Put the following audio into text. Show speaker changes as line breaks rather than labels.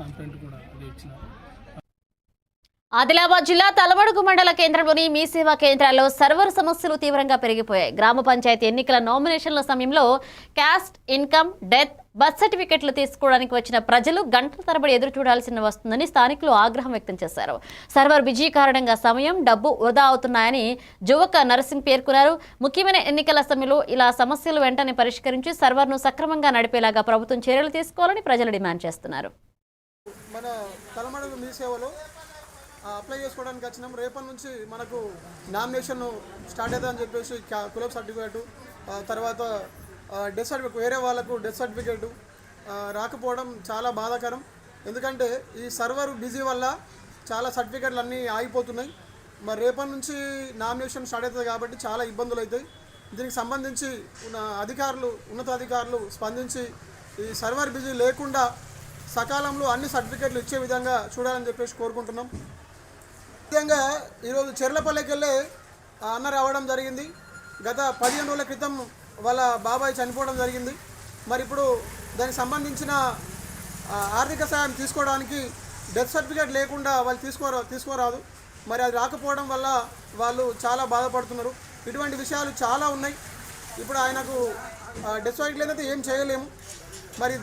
Complaint కూడా అది ఇచ్చినారు.
ఆదిలాబాద్ జిల్లా తలమడుగు మండల కేంద్రంలోని మీ సేవా కేంద్రాల్లో సర్వర్ సమస్యలు తీవ్రంగా పెరిగిపోయాయి. గ్రామ పంచాయతీ ఎన్నికల నామినేషన్ల సమయంలో క్యాస్ట్ ఇన్కమ్ డెత్ బర్త్ సర్టిఫికెట్లు తీసుకోవడానికి వచ్చిన ప్రజలు గంటల తరబడి ఎదురు చూడాల్సిన వస్తుందని స్థానికులు ఆగ్రహం వ్యక్తం చేశారు. సర్వర్ బిజీ కారణంగా సమయం డబ్బు వృధా అవుతున్నాయని జువక నరసింగ్ పేర్కొన్నారు. ముఖ్యమైన ఎన్నికల సమయంలో ఇలా సమస్యలు వెంటనే పరిష్కరించి సర్వర్ను సక్రమంగా నడిపేలాగా ప్రభుత్వం చర్యలు తీసుకోవాలని ప్రజలు డిమాండ్ చేస్తున్నారు.
మన తలమడుగు మీ సేవలో అప్లై చేసుకోవడానికి వచ్చినాం. రేపటి నుంచి మనకు నామినేషన్ స్టార్ట్ అవుతుందని చెప్పేసి కులప్ సర్టిఫికేటు తర్వాత డెత్ సర్టిఫికేట్ వేరే వాళ్ళకు డెత్ సర్టిఫికేటు రాకపోవడం చాలా బాధాకరం. ఎందుకంటే ఈ సర్వర్ బిజీ వల్ల చాలా సర్టిఫికేట్లు అన్నీ ఆగిపోతున్నాయి. మరి రేపటి నుంచి నామినేషన్ స్టార్ట్ అవుతుంది కాబట్టి చాలా ఇబ్బందులు అవుతాయి. దీనికి సంబంధించి ఉన్న అధికారులు ఉన్నతాధికారులు స్పందించి ఈ సర్వర్ బిజీ లేకుండా సకాలంలో అన్ని సర్టిఫికెట్లు ఇచ్చే విధంగా చూడాలని చెప్పేసి కోరుకుంటున్నాం. ముఖ్యంగా ఈరోజు చెర్లపల్లికి వెళ్ళే ఆ అన్న రావడం జరిగింది. గత పదిహేను రోజుల క్రితం వాళ్ళ బాబాయ్ చనిపోవడం జరిగింది. మరి ఇప్పుడు దానికి సంబంధించిన ఆర్థిక సాయం తీసుకోవడానికి డెత్ సర్టిఫికేట్ లేకుండా వాళ్ళు తీసుకోరా తీసుకోరాదు. మరి అది రాకపోవడం వల్ల వాళ్ళు చాలా బాధపడుతున్నారు. ఇటువంటి విషయాలు చాలా ఉన్నాయి. ఇప్పుడు ఆయనకు డెత్ సర్టిఫికేట్ లేదంటే ఏం చేయలేము. మరి